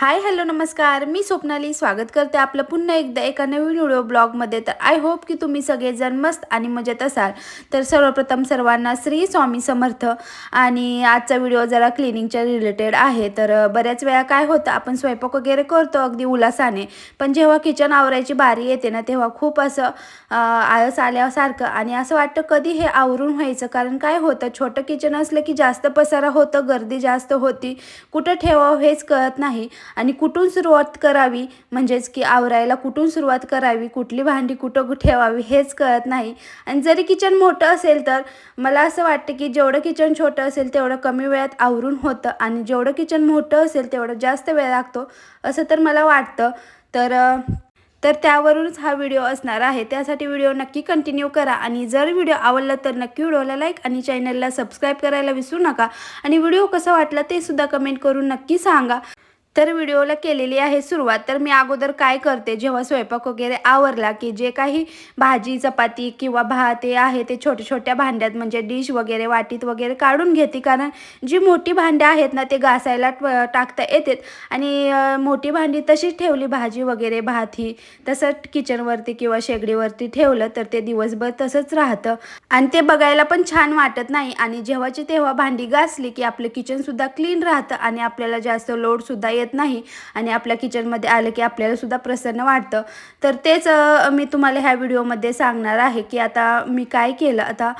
Hi hello नमस्कार. मी स्वप्नाली. स्वागत करते आपलं पुन्हा एकदा एका नवीन व्हिडिओ ब्लॉगमध्ये. तर आय होप की तुम्ही सगळेजण मस्त आणि मजेत असाल. तर सर्वप्रथम सर्वांना श्री स्वामी समर्थ. आणि आजचा व्हिडिओ जरा क्लिनिंगच्या रिलेटेड आहे. तर बऱ्याच वेळा काय होतं आपण स्वयंपाक वगैरे करतो अगदी उल्हासाने पण जेव्हा किचन आवरायची बारी येते ना तेव्हा खूप असं आळस आल्यासारखं आणि असं वाटतं कधी हे आवरून व्हायचं. कारण काय होतं छोटं किचन असलं की जास्त पसारा होतं गर्दी जास्त होती. कुठं ठेवावं हेच कळत नाही. आणि कुठून सुरुवात करावी? म्हणजेच की आवरायला कुठून सुरुवात करावी? कुठली भांडी कुठं ठेवावी? हेच कळत नाही. आणि जरी किचन मोठं असेल तर मला असं वाटतं की जेवढं किचन छोटं असेल तेवढं कमी वेळात आवरून होतं. आणि जेवढं किचन मोठं असेल तेवढं जास्त वेळ लागतो असं तर मला वाटतं. तर तर त्यावरूनच हा व्हिडिओ असणार आहे. त्यासाठी व्हिडिओ नक्की कंटिन्यू करा. आणि जर व्हिडिओ आवडला तर नक्की व्हिडिओला लाईक आणि चॅनलला सबस्क्राईब करायला विसरू नका. आणि व्हिडिओ कसा वाटला ते सुद्धा कमेंट करून नक्की सांगा. तर व्हिडिओला केलेली आहे सुरुवात. तर मी अगोदर काय करते जेव्हा स्वयंपाक वगैरे आवरला की जे काही भाजी चपाती किंवा भात हे आहे ते छोट्या छोट्या भांड्यात म्हणजे डिश वगैरे वाटीत वगैरे काढून घेते. कारण जी मोठी भांडी आहेत ना ते घासायला ट- टाकता येतात. आणि मोठी भांडी तशीच ठेवली भाजी वगैरे भात ही तसं किचनवरती किंवा शेगडीवरती ठेवलं तर ते दिवसभर तसंच राहतं. आणि ते बघायला पण छान वाटत नाही. आणि जेव्हाची तेव्हा भांडी घासली की आपलं किचनसुद्धा क्लीन राहतं आणि आपल्याला जास्त लोडसुद्धा येत नाही आणि आपल्या किचनमध्ये आलं की आपल्याला सुद्धा प्रसन्न वाटतं. तर तेच मी तुम्हाला ह्या व्हिडिओमध्ये सांगणार आहे की आता मी काय केलं. आता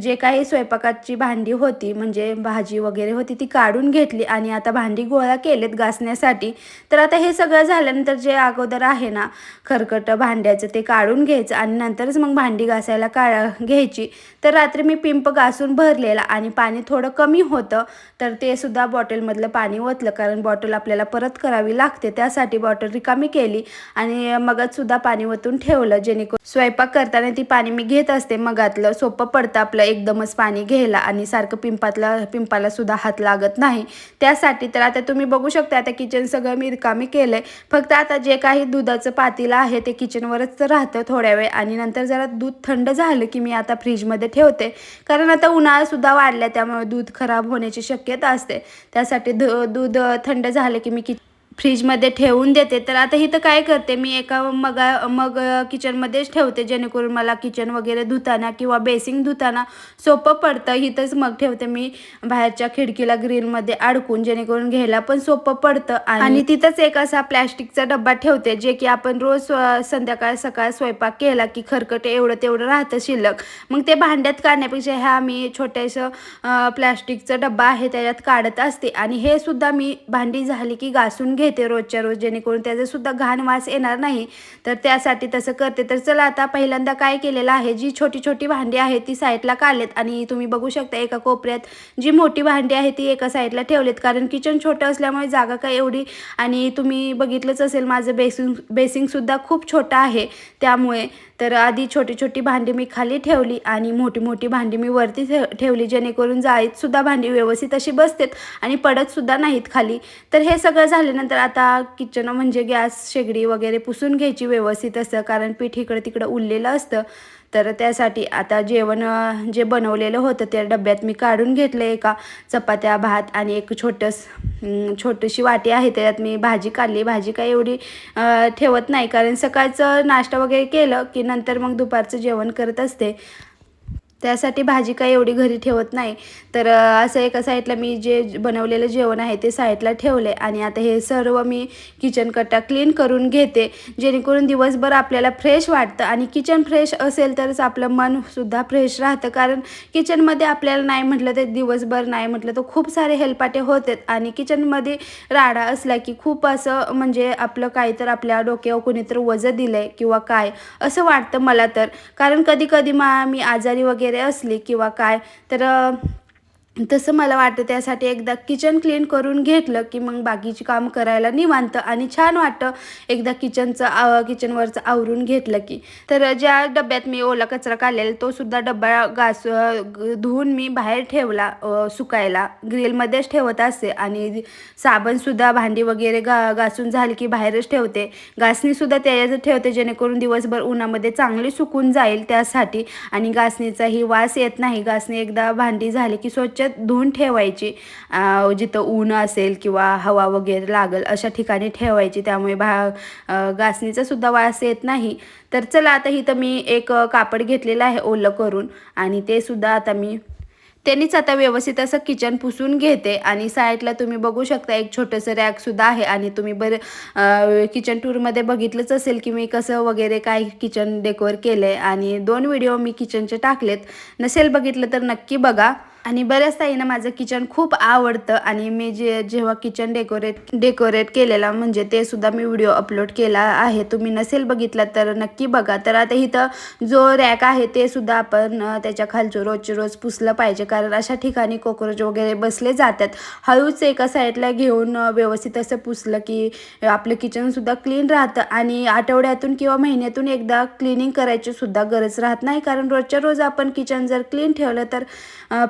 जे काही स्वयंपाकाची भांडी होती म्हणजे भाजी वगैरे होती ती काढून घेतली आणि आता भांडी गोळा केलेत घासण्यासाठी. तर आता हे सगळं झाल्यानंतर जे अगोदर आहे ना खरकट भांड्याचं ते काढून घ्यायचं आणि नंतरच मग भांडी घासायला का घ्यायची. तर रात्री मी पिंप घासून भरलेला आणि पाणी थोडं कमी होतं. तर ते सुद्धा बॉटलमधलं पाणी ओतलं कारण बॉटल आपल्याला परत करावी लागते. त्यासाठी बॉटल रिकामी केली आणि मगात सुद्धा पाणी ओतून ठेवलं. जेणेकरून स्वयंपाक करताना ती पाणी मी घेत असते. मगातलं सोपं पडतं आपलं एकदमच पाणी घ्यायला आणि सारखं पिंपातला पिंपाला सुद्धा हात लागत नाही. त्यासाठी तर आता तुम्ही बघू शकता आता किचन सगळं मी रिकामी केलंय. फक्त आता जे काही दुधाचं पातेलं आहे ते किचनवरच राहतं थोड्या वेळ आणि नंतर जरा दूध थंड झालं की मी आता फ्रीजमध्ये ठेवते. कारण आता उन्हाळा सुद्धा वाढला त्यामुळे दूध खराब होण्याची शक्यता असते. त्यासाठी दूध थंड झालं की मी कि फ्रीजमध्ये ठेवून देते. तर आता इथं काय करते मी एका मगा मग किचनमध्येच ठेवते जेणेकरून मला किचन वगैरे धुताना किंवा बेसिंग धुताना सोपं पडतं. इथंच मग ठेवते मी बाहेरच्या खिडकीला ग्रिलमध्ये अडकून जेणेकरून घ्यायला पण सोपं पडतं. आणि तिथंच एक असा प्लॅस्टिकचा डब्बा ठेवते जे की आपण रोज संध्याकाळ सकाळ स्वयंपाक केला की खरकट एवढं तेवढं राहतं शिल्लक. मग ते भांड्यात काढण्यापेक्षा ह्या मी छोट्याशं प्लॅस्टिकचा डब्बा आहे त्याच्यात काढत असते. आणि हे सुद्धा मी भांडी झाली की घासून घेते रोजच्या रोज जेणेकरून त्याचा सुद्धा घाण वास येणार नाही. तर त्यासाठी तसं करते. तर चला आता पहिल्यांदा काय केलेलं आहे? जी छोटी छोटी भांडी आहे ती साईडला काढलेत. आणि तुम्ही बघू शकता एका कोपऱ्यात जी मोठी भांडी आहे ती एका साईडला ठेवलेत. कारण किचन छोटं असल्यामुळे जागा काय एवढी? आणि तुम्ही बघितलंच असेल माझं बेसिंग बेसिंगसुद्धा खूप छोटं आहे. त्यामुळे तर आधी छोटी छोटी भांडी मी खाली ठेवली आणि मोठी मोठी भांडी मी वरती ठेवली. जेणेकरून जाळीतसुद्धा भांडी व्यवस्थित अशी बसतात आणि पडत सुद्धा नाहीत खाली. तर हे सगळं झाल्यानंतर आता किचन म्हणजे गॅस शेगडी वगैरे पुसून घ्यायची व्यवस्थित असं कारण पीठ इकडं तिकडं उरलेलं असतं. तर त्यासाठी आता जेवण जे बनवलेलं होतं त्या डब्यात मी काढून घेतलं एका चपात्या भात आणि एक छोटस छोटीशी वाटी आहे. त्याच्यात मी भाजी काढली. भाजी काय एवढी ठेवत नाही कारण सकाळचं नाश्ता वगैरे केलं की नंतर मग दुपारचं जेवण करत असते. त्यासाठी भाजी काय एवढी घरी ठेवत नाही. तर असं एका साईडला मी जे बनवलेलं जेवण आहे ते साईडला ठेवले आणि आता हे सर्व मी किचन कट्टा क्लीन करून घेते. जेणेकरून दिवसभर आपल्याला फ्रेश वाटतं आणि किचन फ्रेश असेल तरच आपलं मनसुद्धा फ्रेश राहतं. कारण किचनमध्ये आपल्याला नाही म्हटलं तर दिवसभर नाही म्हटलं तर खूप सारे हेलपाटे होतात आणि किचनमध्ये राडा असला की खूप असं म्हणजे आपलं काही तर आपल्या डोक्यावर कोणीतरी वजं दिलं आहे किंवा काय असं वाटतं मला तर. कारण कधी कधी मा मी आजारी वगैरे असली किंवा काय तर तसं मला वाटतं त्यासाठी एकदा किचन क्लीन करून घेतलं की मग बाकीची काम करायला निवांत आणि छान वाटतं एकदा किचनचं आव किचनवरचं आवरून घेतलं की. तर ज्या डब्यात मी ओला कचरा काढलेला तो सुद्धा डब्बा घास धुवून मी बाहेर ठेवला सुकायला. ग्रिलमध्येच ठेवत असते आणि साबणसुद्धा भांडी वगैरे गा घासून झाली की बाहेरच ठेवते. घासणीसुद्धा त्याच्यात ठेवते जेणेकरून दिवसभर उन्हामध्ये चांगली सुकून जाईल त्यासाठी. आणि घासणीचाही वास येत नाही. घासणी एकदा भांडी झाली की स्वच्छ धुवून ठेवायची. जिथं ऊन असेल किंवा हवा वगैरे लागल अशा ठिकाणी ठेवायची. त्यामुळे भा घासणीचा सुद्धा वास येत नाही. तर चला आता इथं मी एक कापड घेतलेलं आहे ओलं करून आणि ते सुद्धा आता मी त्यांनीच आता व्यवस्थित असं किचन पुसून घेते. आणि साईडला तुम्ही बघू शकता एक छोटंसं रॅकसुद्धा आहे आणि तुम्ही बरं किचन टूरमध्ये बघितलंच असेल की मी कसं वगैरे काय किचन डेकोर केलं आहे आणि दोन व्हिडिओ मी किचनचे टाकलेत. नसेल बघितलं तर नक्की बघा. आणि बऱ्याच ताईंना माझं किचन खूप आवडतं आणि मी जे जेव्हा किचन डेकोरेट डेकोरेट केलेला म्हणजे ते सुद्धा मी व्हिडिओ अपलोड केला आहे. तुम्ही नसेल बघितला तर नक्की बघा. तर आता इथं जो रॅक आहे ते सुद्धा आपण त्याच्या खालचं रोजचे रोज पुसलं पाहिजे. कारण अशा ठिकाणी कोकरोच वगैरे बसले जातात. हळूच एका साईडला घेऊन व्यवस्थित असं पुसलं की आपलं किचनसुद्धा क्लीन राहतं. आणि आठवड्यातून किंवा महिन्यातून एकदा क्लिनिंग करायची सुद्धा गरज राहत नाही. कारण रोजच्या रोज आपण किचन जर क्लीन ठेवलं तर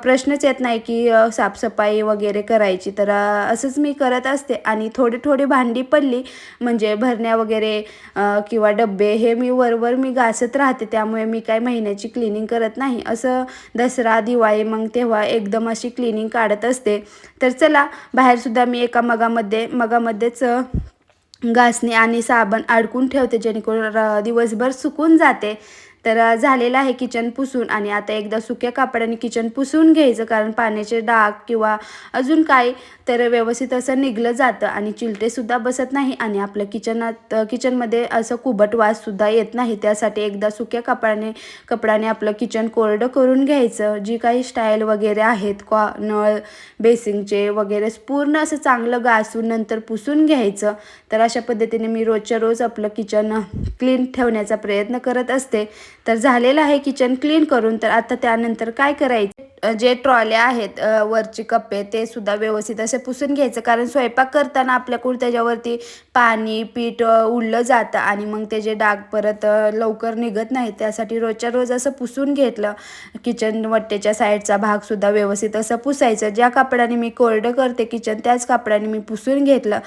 प्रश्न प्रश्नच येत नाही की साफसफाई वगैरे करायची. तर असंच मी करत असते. आणि थोडी थोडी भांडी पडली म्हणजे भरण्या वगैरे किंवा डब्बे हे मी वरवर मी घासत राहते. त्यामुळे मी काय महिन्याची क्लिनिंग करत नाही. असं दसरा दिवाळी मग तेव्हा एकदम अशी क्लिनिंग काढत असते. तर चला बाहेरसुद्धा मी एका मगामध्ये मगामध्येच घासणी आणि साबण अडकून ठेवते. जेणेकरून दिवसभर सुकून जाते. तर झालेलं आहे किचन पुसून आणि आता एकदा सुक्या कापडाने किचन पुसून घ्यायचं कारण पाण्याचे डाग किंवा अजून काय तर व्यवस्थित असं निघलं जातं आणि चिलटेसुद्धा बसत नाही आणि आपलं किचनात किचनमध्ये असं कुबट वाससुद्धा येत नाही. त्यासाठी एकदा सुक्या कपड्याने कपड्याने आपलं किचन कोरडं करून घ्यायचं. जी काही स्टाईल वगैरे आहेत कॉ नळ बेसिंगचे वगैरे पूर्ण असं चांगलं गासून नंतर पुसून घ्यायचं. तर अशा पद्धतीने मी रोजच्या रोज आपलं किचन क्लीन ठेवण्याचा प्रयत्न करत असते. तर झालेलं आहे किचन क्लीन करून. तर आता त्यानंतर काय करायचं? जे ट्रॉल्या आहेत वरची वरचे कप्पे ते सुद्धा व्यवस्थित असे पुसून घ्यायचं. कारण स्वयंपाक करताना आपल्याकडून त्याच्यावरती पाणी पीठ उडलं जातं आणि मग त्याचे डाग परत लवकर निघत नाही त्यासाठी रोजच्या रोज असं पुसून घेतलं. किचन वट्टेच्या साईडचा भागसुद्धा व्यवस्थित असं पुसायचं. ज्या कापडाने मी कोरडं करते किचन त्याच कापडाने मी पुसून घेतलं.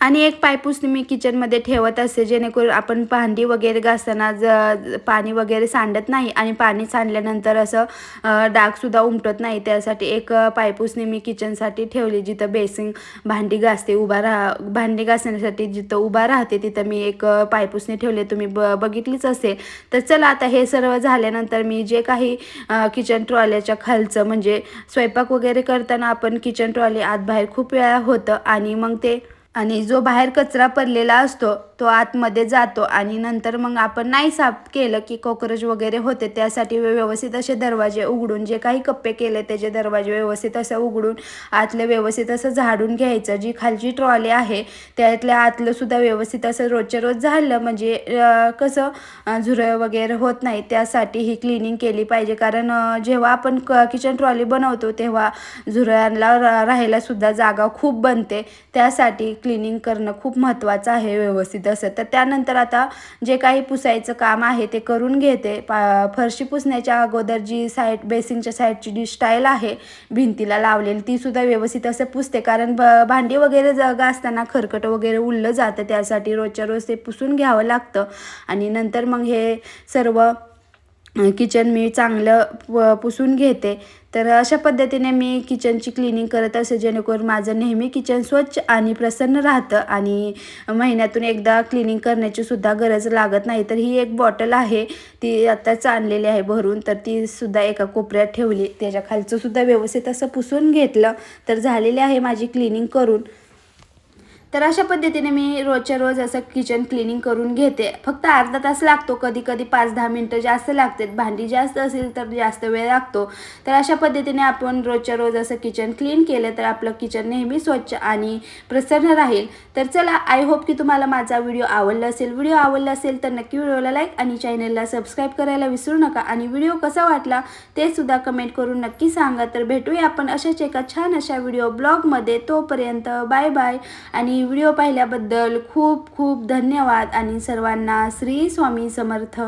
आणि एक पायपूसनी मी किचनमध्ये ठेवत असते जेणेकरून आपण भांडी वगैरे घासताना ज पाणी वगैरे सांडत नाही आणि पाणी सांडल्यानंतर असं डागसुद्धा उमटत नाही. त्यासाठी एक अ, पायपूसनी मी किचनसाठी ठेवली जिथं बेसिंग भांडी घासते उभा राहा भांडी घासण्यासाठी जिथं उभा राहते तिथं मी एक अ, ठेवले. तुम्ही ब बघितलीच असेल. तर चला आता हे सर्व झाल्यानंतर मी जे काही किचन ट्रॉल्याच्या खालचं म्हणजे स्वयंपाक वगैरे करताना आपण किचन ट्रॉली आत बाहेर खूप वेळा होतं आणि मग ते आणि जो बाहेर कचरा पडलेला असतो तो आतमध्ये जातो आणि नंतर मग आपण नाही साफ केलं की कॉक्रोच वगैरे होते त्यासाठी व्यवस्थित असे दरवाजे उघडून जे काही कप्पे केले त्याचे दरवाजे व्यवस्थित असं उघडून आतलं व्यवस्थित असं झाडून घ्यायचं. जी खालची ट्रॉली आहे त्यातल्या आतलं सुद्धा व्यवस्थित असं रोजच्या रोज झालं म्हणजे कसं झुरळ वगैरे होत नाही त्यासाठी ही क्लिनिंग केली पाहिजे. कारण जेव्हा आपण क किचन ट्रॉली बनवतो तेव्हा झुरळांना रा राहायला सुद्धा जागा खूप बनते. त्यासाठी क्लिनिंग करणं खूप महत्त्वाचं आहे व्यवस्थित असं तर त्यानंतर आता जे काही पुसायचं काम आहे ते करून घेते. पा फरशी पुसण्याच्या अगोदर जी साईड बेसिंगच्या साईडची जी स्टाईल आहे भिंतीला लावलेली ती सुद्धा व्यवस्थित असं पुसते. कारण ब भांडी वगैरे जागा असताना खरकट वगैरे उरलं जातं. त्यासाठी रोजच्या रोज ते पुसून घ्यावं लागतं. आणि नंतर मग हे सर्व किचन मी चांगलं प पुसून घेते. तर अशा पद्धतीने मी किचनची क्लिनिंग करत असते जेणेकरून माझं नेहमी किचन स्वच्छ आणि प्रसन्न राहतं आणि महिन्यातून एकदा क्लिनिंग करण्याची सुद्धा गरज लागत नाही. तर ही एक बॉटल आहे ती आत्ताच आणलेली आहे भरून तर ती सुद्धा एका कोपऱ्यात ठेवली. त्याच्या खालचं सुद्धा व्यवस्थित असं पुसून घेतलं तर झालेली आहे माझी क्लिनिंग करून. तर अशा पद्धतीने मी रोजच्या रोज असं किचन क्लिनिंग करून घेते. फक्त अर्धा तास लागतो कधी कधी पाच दहा मिनटं जास्त लागतात. भांडी जास्त असेल तर जास्त वेळ लागतो. तर अशा पद्धतीने आपण रोजच्या रोज असं किचन क्लीन केलं तर आपलं किचन नेहमी स्वच्छ आणि प्रसन्न राहील. तर चला आय होप की तुम्हाला माझा व्हिडिओ आवडला असेल. व्हिडिओ आवडला असेल तर नक्की व्हिडिओला लाईक आणि चॅनलला सबस्क्राईब करायला विसरू नका. आणि व्हिडिओ कसा वाटला ते सुद्धा कमेंट करून नक्की सांगा. तर भेटूया आपण अशाच एका छान अशा व्हिडिओ ब्लॉगमध्ये तोपर्यंत बाय बाय आणि व्हिडिओ पाहिल्याबद्दल खूप खूप धन्यवाद आणि सर्वांना श्री स्वामी समर्थ.